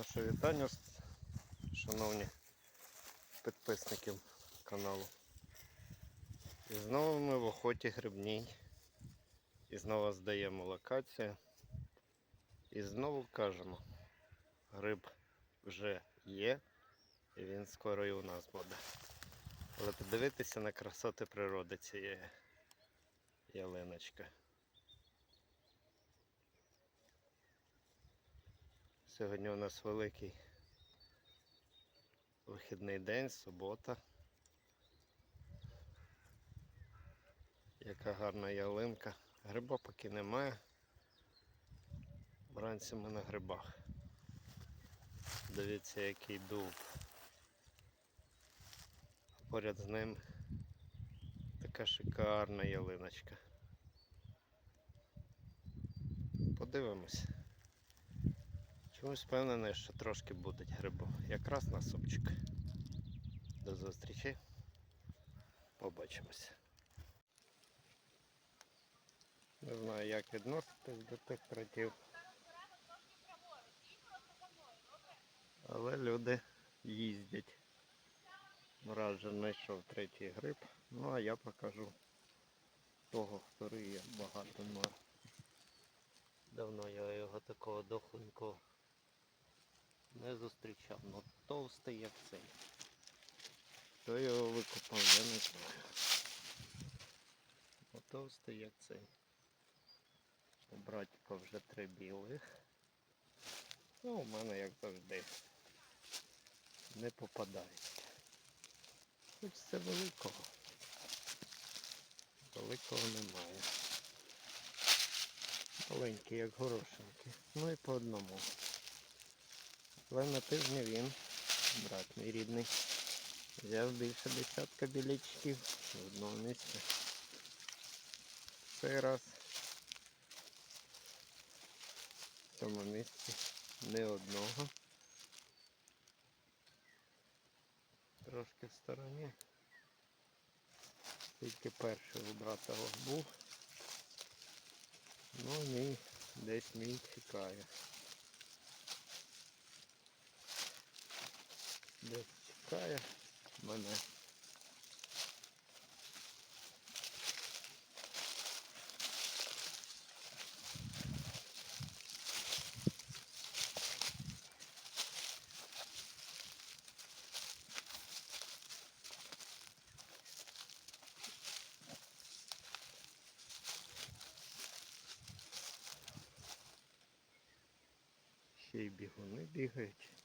Наше вітання, шановні підписники каналу. І знову ми в охоті грибній. І знову здаємо локацію. І знову кажемо, гриб вже є, і він скоро і у нас буде. Але подивитися на красоти природи цієї ялиночки. Сьогодні у нас великий вихідний день, субота. Яка гарна ялинка. Гриба поки немає. Вранці ми на грибах. Дивіться, який дуб. Поряд з ним така шикарна ялиночка. Подивимось. Чомусь впевнений, що трошки будуть грибу. Якраз на супчик. До зустрічі. Побачимося. Не знаю, як відноситись до тих кратів. Але люди їздять. Раз вже знайшов третій гриб. Ну а я покажу того, хто риє багато нор. Давно я його такого дохленького не зустрічав. Ну товстий як цей. Хто його викопав, я не знаю. Ну товстий як цей. У братіка вже три білих. Ну, у мене як завжди. Не попадають. Хочеться великого. Великого немає. Маленький, як горошинки. Ну і по одному. Але на тижні він, брат мій рідний, взяв більше десятка білячків в одному місці. Цей раз в цьому місці не одного. Трошки в стороні. Тільки перший у брата був. Ну мій десь мій чекає. Десь чекає мене. Ще й бігуни бігають.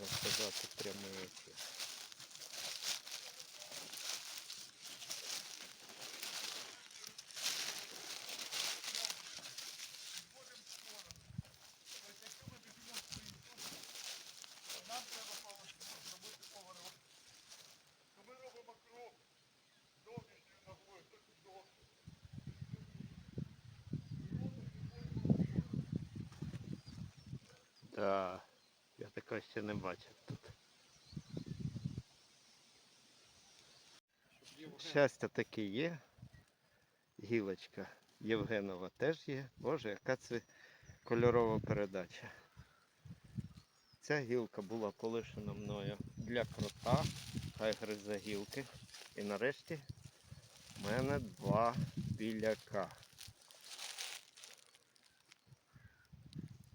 Можна сказати прямий ефір. Нам треба зробити поворот. То ми робимо крок зовнішньою ногою, трохи довше. Да, я такого ще не бачив тут. Щастя таки є. Гілочка Євгенова теж є. Боже, яка це кольорова передача. Ця гілка була полишена мною для крота, хай гризе гілки. І нарешті в мене два біляка.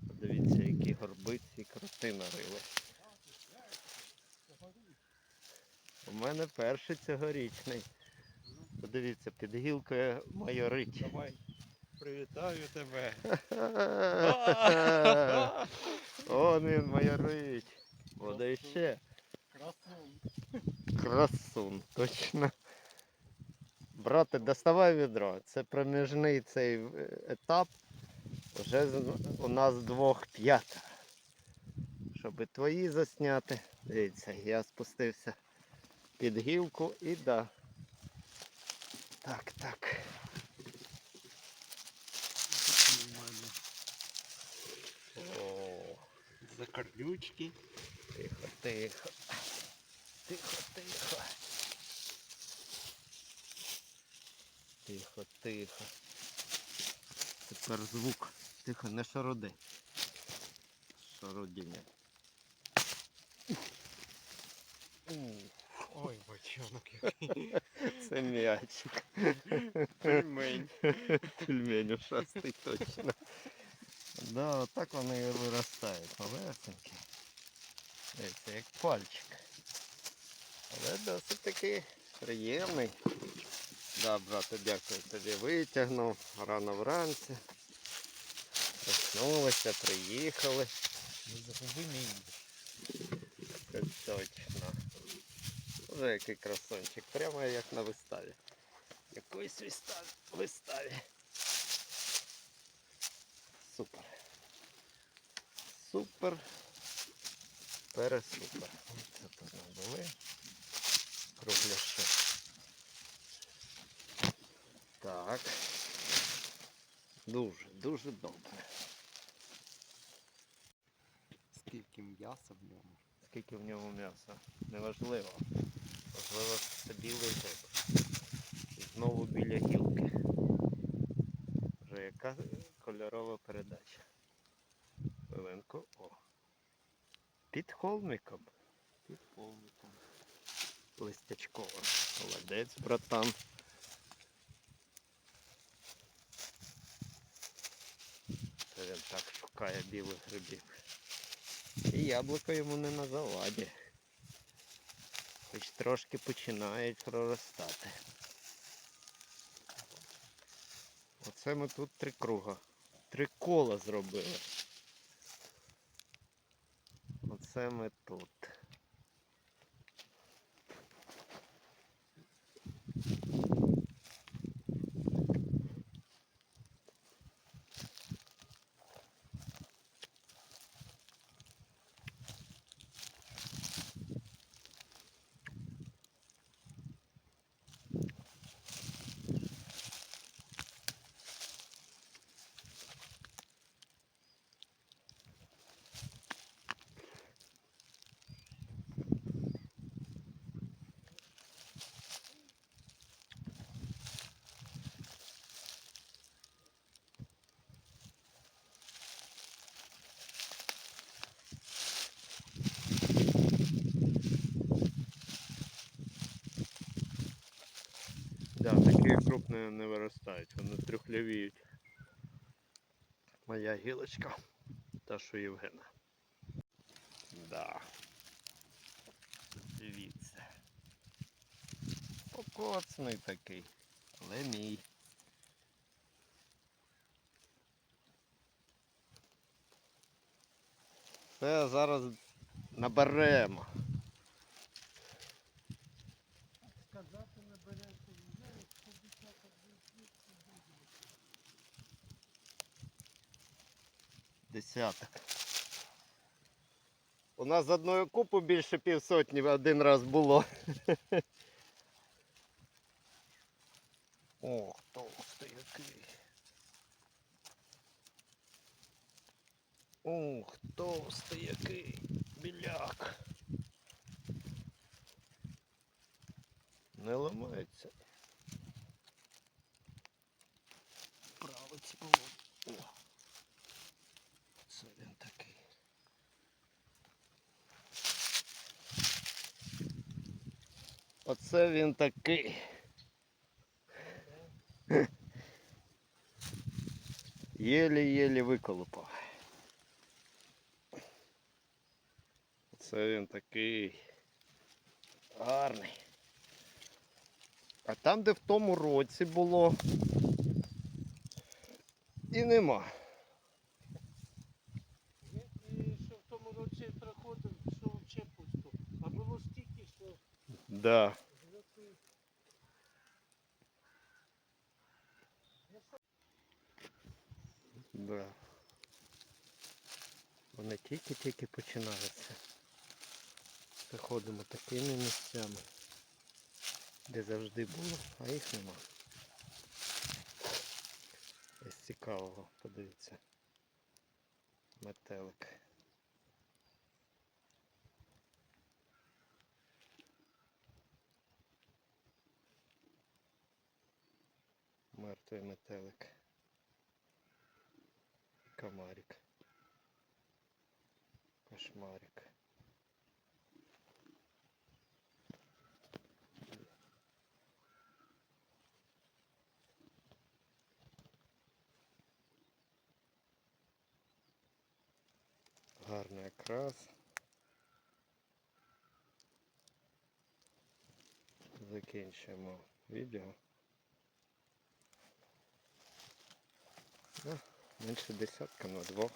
Подивіться, які горбиці кроти нарили. У мене перший цьогорічний. Подивіться, під гілкою майорить. Давай, привітаю тебе. Он він майорить. Буде ще. Красун. Красун, точно. Брате, доставай відро. Це проміжний цей е, етап. Вже у нас двох п'ята. Щоб твої засняти. Дивіться, я спустився під гілку і да. Так, так. Закарлючки. тихо, тихо. тихо, тихо. Тихо, тихо. Тепер звук. Тихо, не шароди. Шародіння. Ух, Ой, бочонок який. Це м'ячик. Пельмень. Пельмень ушастий точно. Да, отак вони і виростають. Малесенькі. Дивіться, як пальчик. Але досить таки приємний. Да, брате, дякую тобі. Витягнув рано вранці. Проснулися, приїхали. Не загуби мій. Це точно. Вже який красончик. Прямо як на виставі. Якоїсь виставі. виставі. Супер. Супер. Пересупер. Це тут набули. Кругляши. Так. Дуже, дуже добре. Скільки м'яса в ньому. Скільки в ньому м'яса? Неважливо. Важливо, це білий гриб. І знову біля гілки. Вже яка кольорова передача. Хвилинку. О. Під холмиком. Під повником. Листячкова. Молодець, братан. Це він так шукає білих грибів. І яблуко йому не на заваді. Хоч трошки починають проростати. Оце ми тут три круга. Три кола зробили. Оце ми тут. Такі крупні не виростають, вони трюхлявіють. Моя гілочка, та що Євгена. Да. Дивіться. Покоцний такий, але мій. Це зараз наберемо. Сказати не береться вже, що десяток Десяток. У нас з одної купи більше півсотні один раз було. Ох, толстий який. Ух, толстий який. Біляк. Не ламається. Правець було. О. Це він такий. Оце він такий. Єлі-єлі виколупав. Оце він такий гарний. А там, де в тому році було, і нема. Він що в тому році приходив, пішов в Чепушку. А було стільки, що Да. Да. Вони тільки-тільки починаються. Заходимо такими місцями, де завжди було, а їх нема. Ось цікавого, подивіться. Метелик. Той метелик. Комарик. Кошмарик. Гарний окрас. Закінчуємо відео. Ну, менше десятка на двох.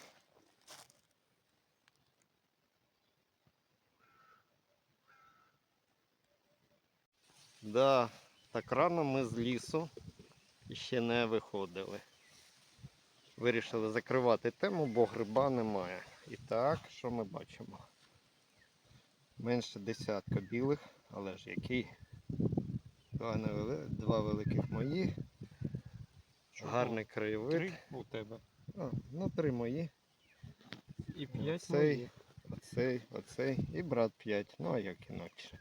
Да, так рано ми з лісу ще не виходили. Вирішили закривати тему, бо гриба немає. І так, що ми бачимо? Менше десятка білих, але ж який? Два, невели... Два великих мої. Гарний краєвид. Три у тебе. А, ну, три мої. І п'ять Цей, моїх. оцей, оцей і брат 5. Ну а як інакше.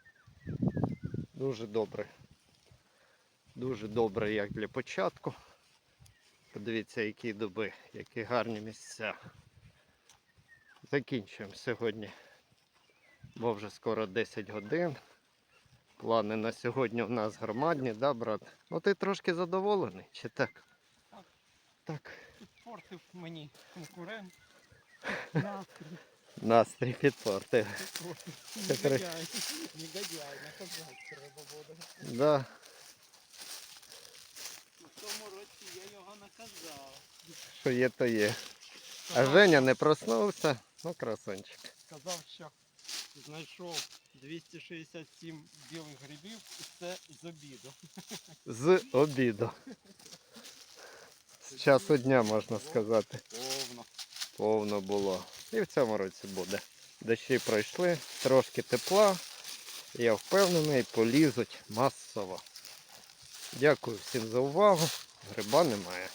Дуже добре. Дуже добре, як для початку. Подивіться, які дуби, які гарні місця. Закінчуємо сьогодні. Бо вже скоро 10 годин. Плани на сьогодні у нас громадні, да, брат? Ну ти трошки задоволений, чи так? Так. Підпортив мені конкурент. Настрій Настрій підпортив. Негодяй. Негодяй, наказати треба буде. Да. У тому році я його наказав. Що є, то є. А Женя не проснувся. Ну, красончик. Сказав, що знайшов 267 білих грибів і це з обіду. З обіду. З часу дня, можна сказати. Повно. Повно було. І в цьому році буде. Дощі пройшли, трошки тепла. Я впевнений, полізуть масово. Дякую всім за увагу. Гриба немає.